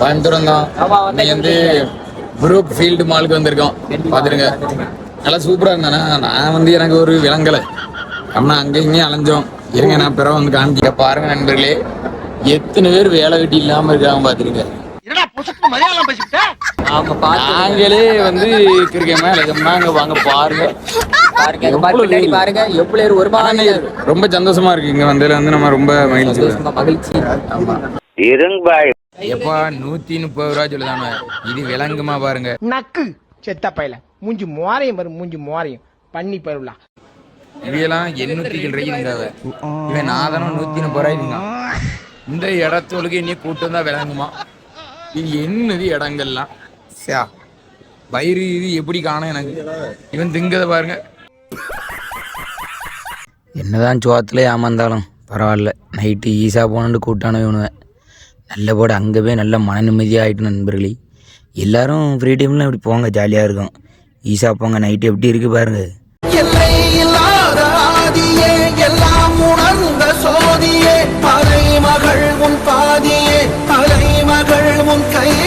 கோயம்புத்தூரம் தான் நீ வந்து குரூப் ஃபீல்டு மாலுக்கு வந்திருக்கோம். பார்த்துருங்க நல்லா சூப்பராக இருந்தானே? நான் வந்து எனக்கு ஒரு விலங்கலை. அப்படின்னா அங்கே இங்கேயும் அலைஞ்சோம். இருங்க நான் பிறகு வந்து காமிக்க பாருங்க நண்பர்களே. எத்தனை பேர் வேலை வெட்டி இல்லாமல் இருக்காங்க பார்த்துருங்க நாங்களே வந்து கிரிக்கெட் அங்கே வாங்க பாருங்க. பாருங்க எவ்வளவு ஒரு ரொம்ப சந்தோஷமா இருக்கு. இங்க வந்ததுல வந்து நம்ம ரொம்ப மகிழ்ச்சி. மகிழ்ச்சி. இருங்க எப்பா நூத்தி முப்பது ரூபா சொல்லுதானே இது விலங்குமா பாருங்க. நக்கு. செத்த பையல. மூஞ்சி மோரையும் வரும் மூஞ்சி மோரையும். பண்ணி பருவலா இவையெல்லாம் எண்ணூத்தி ரூபாய்க்கு இவன் நாதனம் நூத்தி முப்பது ரூபாய்க்கு இந்த இடத்தொழுகு இனி கூட்டம் தான் விளங்குமா? இது என்னது இடங்கள்லாம்? சா வயிறு இது எப்படி காணும் எனக்கு? இவன் திங்கத பாருங்க. என்னதான் சோத்துல ஏமாந்தாலும் பரவாயில்ல. நைட்டு ஈஸா போனு கூட்டான வேணுவேன் நல்லபோட அங்கே போய் நல்லா மன நிம்மதியாக ஆகிட்டு நண்பர்களே. எல்லோரும் ஃப்ரீ டைமில் இப்படி போங்க ஜாலியாக இருக்கும். ஈஸா போங்க நைட்டு எப்படி இருக்குது பாருங்கள் உன் பாதியே மகள் உன் கையில்.